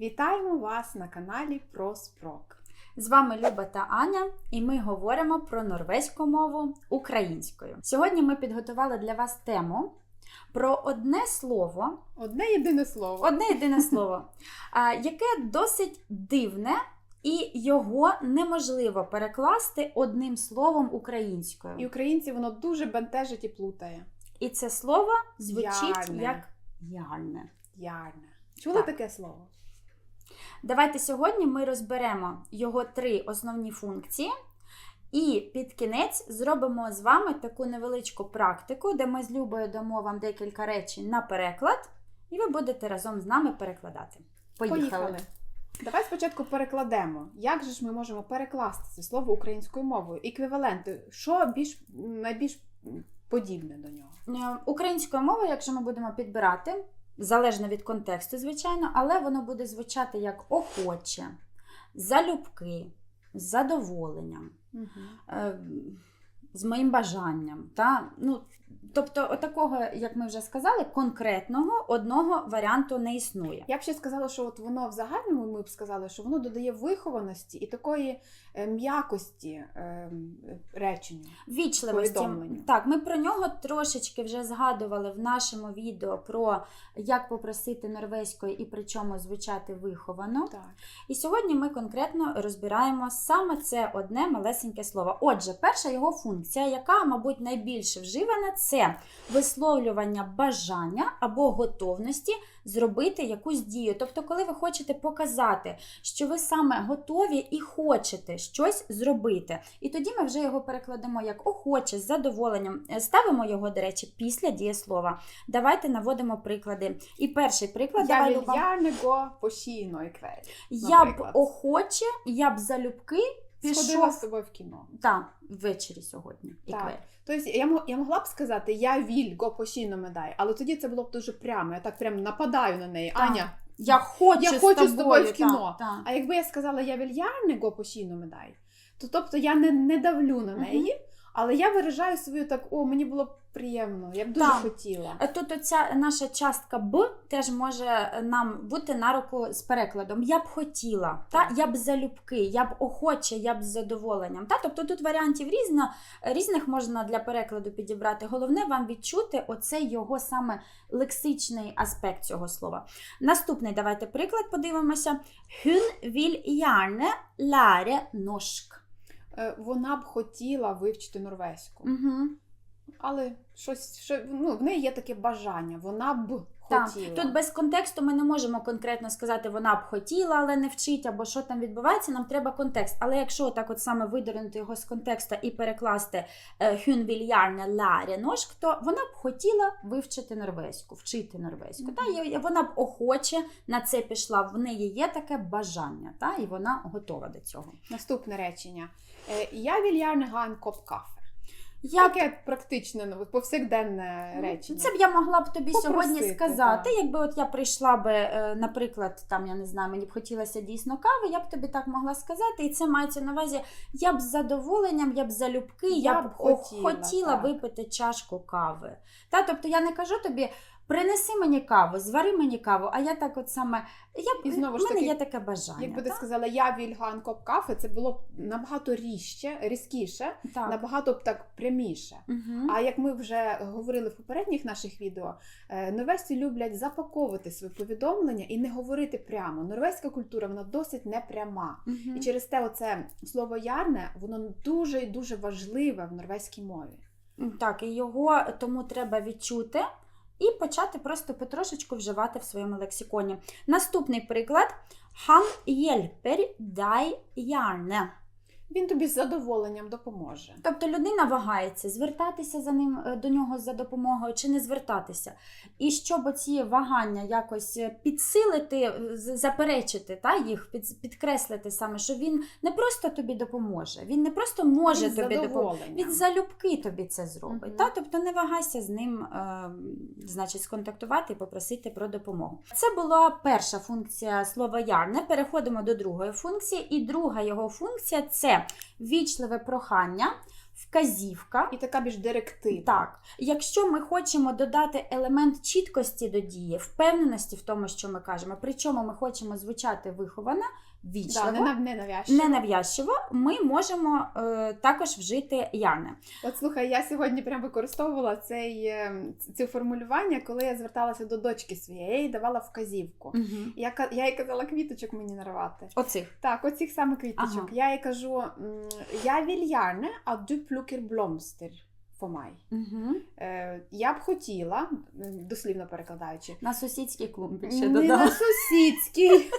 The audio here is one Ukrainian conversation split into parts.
Вітаємо вас на каналі ProSprok. З вами Люба та Аня, і ми говоримо про норвезьку мову українською. Сьогодні ми підготували для вас тему про одне слово, Одне єдине слово. одне єдине слово, яке досить дивне, і його неможливо перекласти одним словом українською. І українці воно дуже бентежить і плутає. І це слово звучить Ярне. як ярне. Ярне. Чули Так. таке слово? Давайте сьогодні ми розберемо його три основні функції. І під кінець зробимо з вами таку невеличку практику, де ми з Любою дамо вам декілька речень на переклад, і ви будете разом з нами перекладати. Поїхали. Давай спочатку перекладемо. Як же ж ми можемо перекласти це слово українською мовою? Еквіваленти, що більш найбільш подібне до нього? Е, Українською мовою, якщо ми будемо підбирати, залежно від контексту, звичайно, але воно буде звучати як охоче, залюбки, з задоволенням. е, з моїм бажанням. Та? Ну, тобто, отакого, як ми вже сказали, конкретного одного варіанту не існує. Я б ще сказала, що от воно в загальному ми б сказали, що воно додає вихованості і такої е, м'якості е, реченню. Вічливості. Так, ми про нього трошечки вже згадували в нашому відео про як попросити норвезькою і при чому звучати виховано. Так. І сьогодні ми конкретно розбираємо саме це одне малесеньке слово. Отже, перша його функція, яка, мабуть, найбільше вживана, це висловлювання бажання або готовності зробити якусь дію. Тобто, коли ви хочете показати, що ви саме готові і хочете щось зробити. І тоді ми вже його перекладемо як охоче, з задоволенням. Е, Ставимо його, до речі, після дієслова. Давайте наводимо приклади. І перший приклад Я давай Люба. Я б охоче, я б залюбки Сходила з тобою в кіно. Так, ввечері сьогодні. Так. Тобто я, я могла б сказати, я віль го по медай, але тоді це було б дуже прямо. Я так прям нападаю на неї. Так. Аня, Я хочу, Я з, хочу тобою, з тобою в кіно. Та, та. а якби я сказала, я вільярне го постійно медай, то тобто я не, не давлю на неї, але я виражаю свою так, о, мені було приємно, я б дуже Так. хотіла. Е, Тут оця наша частка Б теж може е, нам бути на руку з перекладом. Я б хотіла, та я б залюбки, я б охоче, я б з задоволенням. Та? Тобто тут варіантів різно, різних можна для перекладу підібрати. Головне вам відчути оцей його саме лексичний аспект цього слова. Наступний давайте приклад подивимося. Hun vil gjerne lære norsk. Е, Вона б хотіла вивчити норвезьку, Угу. але щось, що, ну, в неї є таке бажання, вона б Так, тут без контексту ми не можемо конкретно сказати, вона б хотіла, але не вчить, або що там відбувається, нам треба контекст. Але якщо так от саме видернути його з контексту і перекласти е, «Hun vil gjerne lære norsk», то вона б хотіла вивчити норвезьку, вчити норвезьку. Та? І вона б охоче на це пішла. В неї є таке бажання, та? і вона готова до цього. Наступне речення. Е, Я віль ярне га en коп кафе. Я Таке практичне, ну, повсякденне речення. Це б я могла б тобі Попросити, сьогодні сказати. так. Якби от я прийшла би, е, наприклад, там я не знаю, мені б хотілося дійсно кави, я б тобі так могла сказати, і це мається на увазі. Я б з задоволенням, я б залюбки, я, Я б б хотіла, хотіла випити чашку кави. Та, тобто я не кажу тобі. Принеси мені каву, звари мені каву, а я так от саме. Я І знову в ж мене таки, є таке бажання. Якби ти сказала я віль га en коп кафе, це було б набагато ріжче, різкіше, так. набагато б так пряміше. Угу. А як ми вже говорили в попередніх наших відео, е, норвежці люблять запаковувати свої повідомлення і не говорити прямо. Норвезька культура вона досить непряма. І через те, оце слово ярне, воно дуже і дуже важливе в норвезькій мові. Так, і його тому треба відчути і почати просто потрошечку вживати в своєму лексиконі. Наступний приклад: Han hjelper deg gjerne. Він тобі з задоволенням допоможе. Тобто людина вагається, звертатися за ним е, до нього за допомогою чи не звертатися. І щоб оці вагання якось е, підсилити, е, заперечити та, їх, під, підкреслити саме, що він не просто тобі допоможе, він не просто може Він тобі допомогти. Від залюбки тобі це зробить. Мгм. Та? Тобто не вагайся з ним е, значить, сконтактувати і попросити про допомогу. Це була перша функція слова ярне. Переходимо до другої функції. І друга його функція це вічливе прохання вказівка. І така більш директива. Так, якщо ми хочемо додати елемент чіткості до дії, впевненості в тому, що ми кажемо, причому ми хочемо звучати виховано, Да, вічливо, не, нав- не навязчиво. ненав'язчиво, ми можемо е, також вжити ярне. От слухай, я сьогодні прям використовувала цей, е, це формулювання, коли я зверталася до дочки своєї, я їй давала вказівку. Угу. Я, я їй казала квіточок мені нарвати. Оцих. Так, оцих саме квіточок. Ага. Я їй кажу: я вільярне, а du plukker blomster mig. Угу. Е, я б хотіла, дослівно перекладаючи, На сусідській клумбі ще не на додала. сусідській,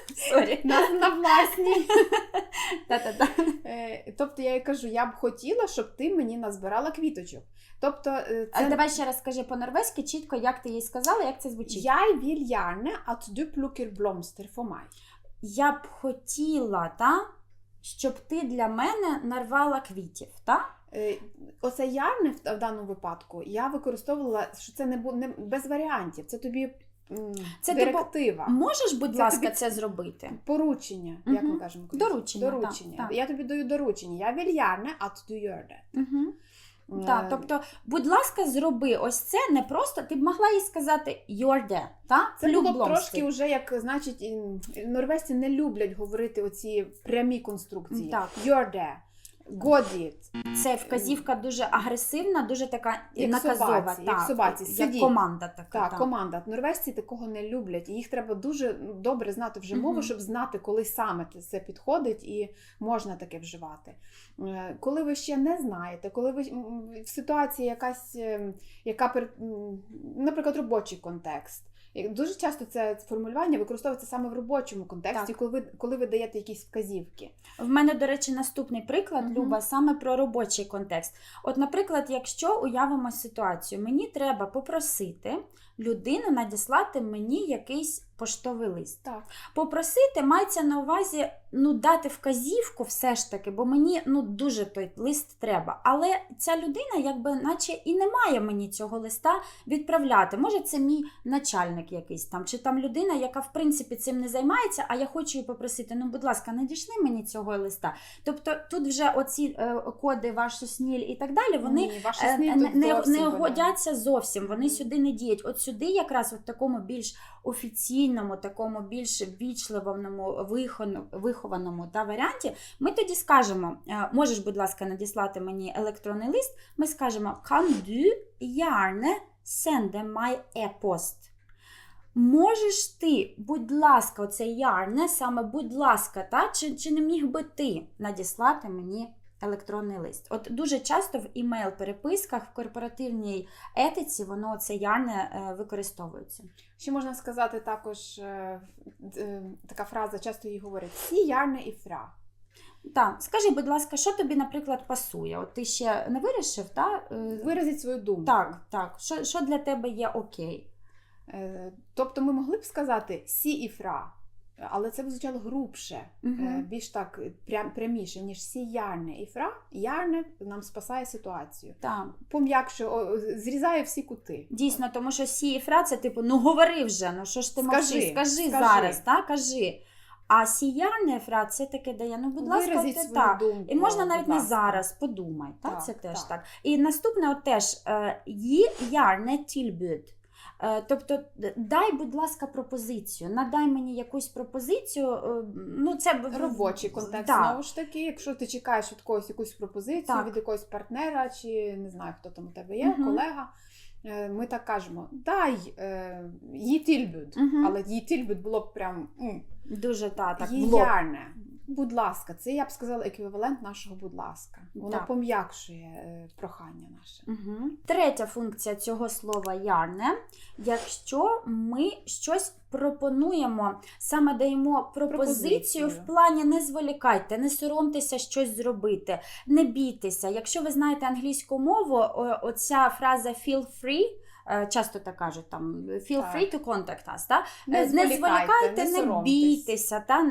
на, на власній. Та-та-та. Е, тобто я їй кажу, я б хотіла, щоб ти мені назбирала квіточок. Тобто, е, А давай ще раз скажи по-норвезьки чітко, як ти їй сказала, як це звучить. Vil gjerne at du plukker blomster for. Я б хотіла, та, щоб ти для мене нарвала квітів. Та? Е, Оце ярне в в даному випадку я використовувала, що це не, не без варіантів. Це тобі Це директива. Можеш, будь Це ласка, тобі- це зробити? Поручення, як ми кажемо. Доручення, Доручення. так. Я тобі даю доручення. Я at du gjør det. Угу. Е, Так, тобто, будь ласка, зроби ось це не просто. Ти б могла їй сказати there, та? Це було б трошки вже як, значить, норвежці не люблять говорити оці прямі конструкції. Так. You're did. Це вказівка дуже агресивна, дуже така Як наказова. собаці, як собаці, як сидіть. команда така. Так, так. команда. Норвежці такого не люблять. І їх треба дуже добре знати вже мову, Мгм. щоб знати, коли саме це підходить і можна таке вживати. Е, Коли ви ще не знаєте, коли ви в ситуації якась, е, яка наприклад, робочий контекст. І Дуже часто це формулювання використовується саме в робочому контексті, Так. коли ви коли ви даєте якісь вказівки. В мене, до речі, наступний приклад, Мгм. Люба, саме про робочий контекст. От, наприклад, якщо уявимо ситуацію, мені треба попросити людину надіслати мені якийсь поштовий лист. Так. Попросити мається на увазі ну, дати вказівку все ж таки, бо мені ну, дуже той лист треба. Але ця людина, якби, наче і не має мені цього листа відправляти. Може, це мій начальник якийсь там, чи там людина, яка в принципі цим не займається, а я хочу її попросити: ну, будь ласка, надішли мені цього листа. Тобто тут вже оці е, коди, ваш сусніль і так далі, вони Ні, е, не, не, не годяться зовсім, вони сюди не діють. От сюди, якраз в такому більш офіційному, такому більш вічливому, вихованому та варіанті, ми тоді скажемо: е, можеш, будь ласка, надіслати мені електронний лист. Ми скажемо Kan du gjerne sende meg e-post? Можеш ти, будь ласка, оце ярне, саме будь ласка, та? Чи, чи не міг би ти надіслати мені електронний лист? От дуже часто в імейл-переписках, в корпоративній етиці, воно це ярне е, використовується. Ще можна сказати також е, е, така фраза, часто її говорять: сі ярне і фра. Так, скажи, будь ласка, що тобі, наприклад, пасує? От ти ще не вирішив, та? Виразіть свою думку. Так, так. Що, що для тебе є окей? Е, Тобто ми могли б сказати сі і фра, але це б звучало грубше, е, більш так прям, пряміше, ніж сі ярне і фра. Ярне нам спасає ситуацію. Так. Пом'якше, зрізає всі кути. Дійсно, тому що сі і фра це типу, ну говори вже, ну що ж ти Скажи, мовчиш, скажи, скажи. зараз, так, кажи. А сіярне фра це таке дає, ну, будь ласка, ти свою так. думку. І можна навіть не зараз, подумай. Так, Так, це теж так. так. І наступне от теж е, «Gi gjerne tilbud». Е, Тобто, дай, будь ласка, пропозицію. Надай мені якусь пропозицію. е, Ну, це б- Робочий контекст Так. знову ж таки. Якщо ти чекаєш від когось якусь пропозицію, Так. від якогось партнера, чи не знаю, хто там у тебе є, Мгм. колега. е, Ми так кажемо: дай е, їй тільбюд. Але їй тільбюд було б прям м, Дуже та, так. Їярне. Будь ласка, це я б сказала еквівалент нашого будь ласка. Воно Так. пом'якшує е, прохання наше. Угу. Третя функція цього слова ярне, якщо ми щось пропонуємо, саме даємо пропозицію, Пропозицію. в плані не зволікайте, не соромтеся щось зробити, не бійтеся. Якщо ви знаєте англійську мову, оця фраза feel free. Е, Часто так кажуть, там feel Так. free to contact us, та? Не Е, зволікайте, зволікайте, не не, бійтеся. Та?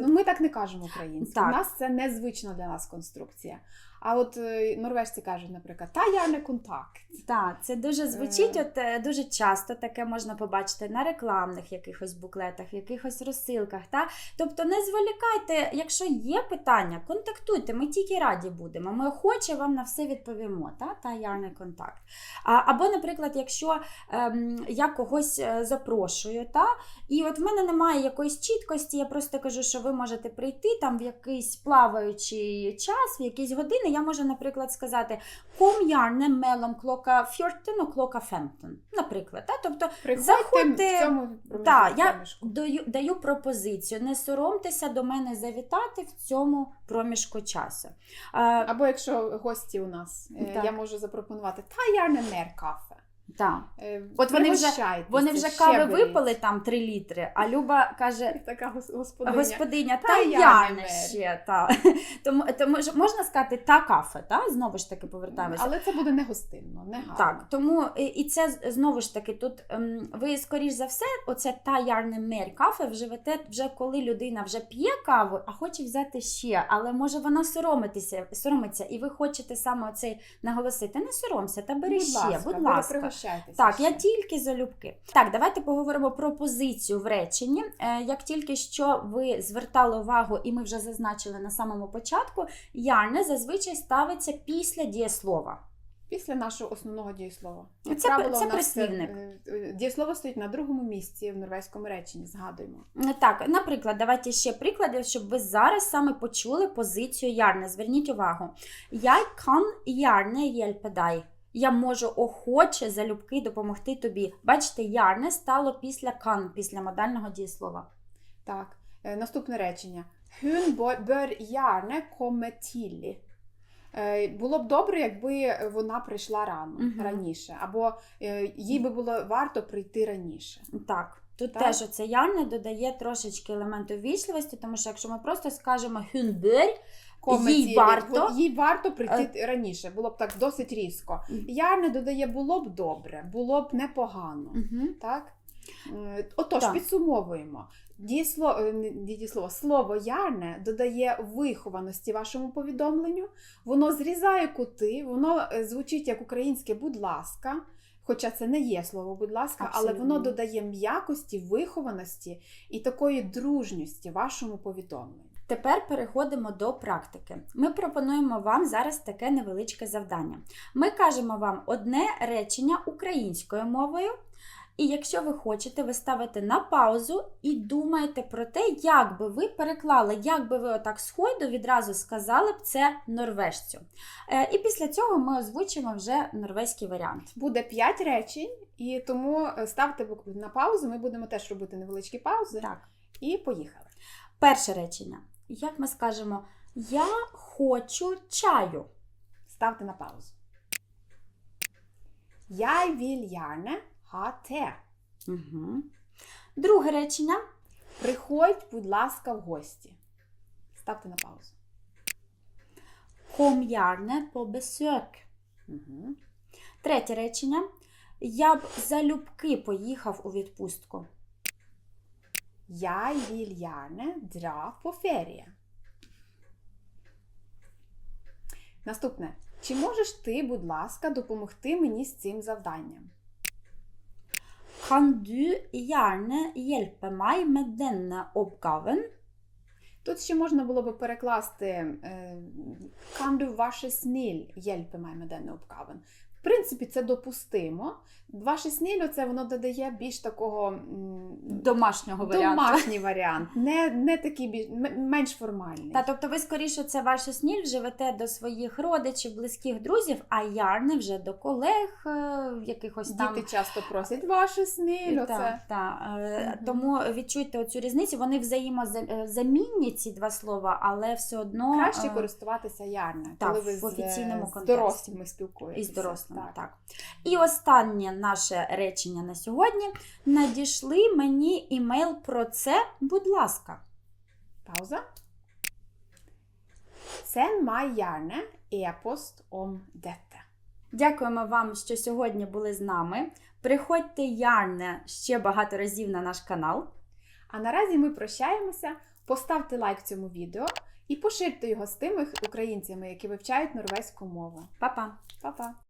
Ну, ми так не кажемо українською. У нас це незвична для нас конструкція. А от е, норвежці кажуть, наприклад, та я не контакт. Так, це дуже звучить, Е. от е, дуже часто таке можна побачити на рекламних якихось буклетах, якихось розсилках. Та? Тобто не зволікайте, якщо є питання, контактуйте, ми тільки раді будемо. Ми охоче вам на все відповімо. Та, та ярний контакт. А, або, наприклад, якщо ем, я когось запрошую, та, і от в мене немає якоїсь чіткості, я просто кажу, що ви можете прийти там в якийсь плаваючий час, в якісь години. Я можу, наприклад, сказати Kom мелом клока klokka 14 og klokka 15, наприклад. Та? Тобто Приходьте Заходьте- в цьому та, я даю, даю пропозицію, не соромтеся до мене завітати в цьому проміжку часу. А, Або якщо гості у нас, е, Так. я можу запропонувати та ярне не мер кафе. Та. Е, От вони вже- Вони вже кави беріть. випили там 3 літри, а Люба каже. Така господиня. Господиня, Та та я я не ще. Та. Тому, тому можна сказати та кафе, та? знову ж таки повертаємося. Але це буде не гостинно, не гарно. Так, тому і- і це знову ж таки тут ем, ви, скоріш за все, оце та ярне мер кафе вживете вже коли людина вже п'є каву, а хоче взяти ще. Але може вона соромитися, соромиться, і ви хочете саме оцей наголосити. Не соромся, та бери будь ще, ласка, будь ласка. Пригощайтеся. Так, я тільки залюбки. Так, давайте поговоримо про позицію в реченні. Е, Як тільки що ви звертали увагу, і ми вже зазначили на самому початку, ярне зазвичай ставиться після дієслова. Після нашого основного дієслова. Це Як правило, це у нас прислівник. е, е, Дієслово стоїть на другому місці в норвезькому реченні, згадуємо. Е, Так, наприклад, давайте ще приклади, щоб ви зараз саме почули позицію ярне. Зверніть увагу. Kan gjerne hjelpe deg. Я можу охоче залюбки допомогти тобі. Бачите, ярне стало після can, після модального дієслова. Так, е, наступне речення. Hun bør gjerne komme tidlig. Було б добре, якби вона прийшла рано, Мгм. раніше, або е, їй би було варто прийти раніше. Так, тут Так. теж оце ярне додає трошечки елементу ввічливості, тому що якщо ми просто скажемо hun bør, Komme Їй варто. Їй варто прийти раніше, було б так досить різко. Мгм. Ярне додає було б добре, було б непогано. Мгм. Так? Е, Отож, Так. підсумовуємо. Дієсло, е, дієслово, слово ярне додає вихованості вашому повідомленню, воно зрізає кути, воно е, звучить як українське будь ласка, хоча це не є слово будь ласка, але воно додає м'якості, вихованості і такої дружності вашому повідомленню. Тепер переходимо до практики. Ми пропонуємо вам зараз таке невеличке завдання. Ми кажемо вам одне речення українською мовою. І якщо ви хочете, ви ставите на паузу і думаєте про те, як би ви переклали, як би ви отак сходу відразу сказали б це норвежцю. Е, і після цього ми озвучимо вже норвезький варіант. Буде 5 речень, і тому е, ставте на паузу. Ми будемо теж робити невеличкі паузи. Так. І поїхали. Перше речення. Як ми скажемо, я хочу чаю. Ставте на паузу. Vil gjerne ha. Угу. Друге речення. Приходь, будь ласка, в гості. Ставте на паузу. På besøk. Угу. Третє речення. Я б залюбки поїхав у відпустку. Jeg vil gjerne dra på ferie. Наступне. Чи можеш ти, будь ласка, допомогти мені з цим завданням? Kan du gjerne hjelpe meg med denne oppgaven? Тут ще можна було би перекласти Kan du ваше сніль hjelpe meg med denne oppgaven? В принципі, це допустимо. Ваше сніль, це воно додає більш такого Домашнього варіанту. домашній варіант, не, не такий більш, менш формальний. Та, тобто ви скоріше це вашу сніль живете до своїх родичів, близьких друзів, а ярне вже до колег, е, якихось там. Діти часто просять ваше сніль. Так, так. Е, Тому відчуйте оцю різницю. Вони взаємозамінні ці два слова, але все одно Краще е, користуватися ярне, так, коли ви в з, офіційному з контексті. дорослими спілкуєтеся. із дорослими. Так. Так. І останнє наше речення на сьогодні. Надійшли мені імейл про це, будь ласка. Пауза. Send meg gjerne e-post. Дякуємо вам, що сьогодні були з нами. Приходьте ярне ще багато разів на наш канал. А наразі ми прощаємося. Поставте лайк цьому відео. І поширте його з тими українцями, які вивчають норвезьку мову. Па-па! Па-па!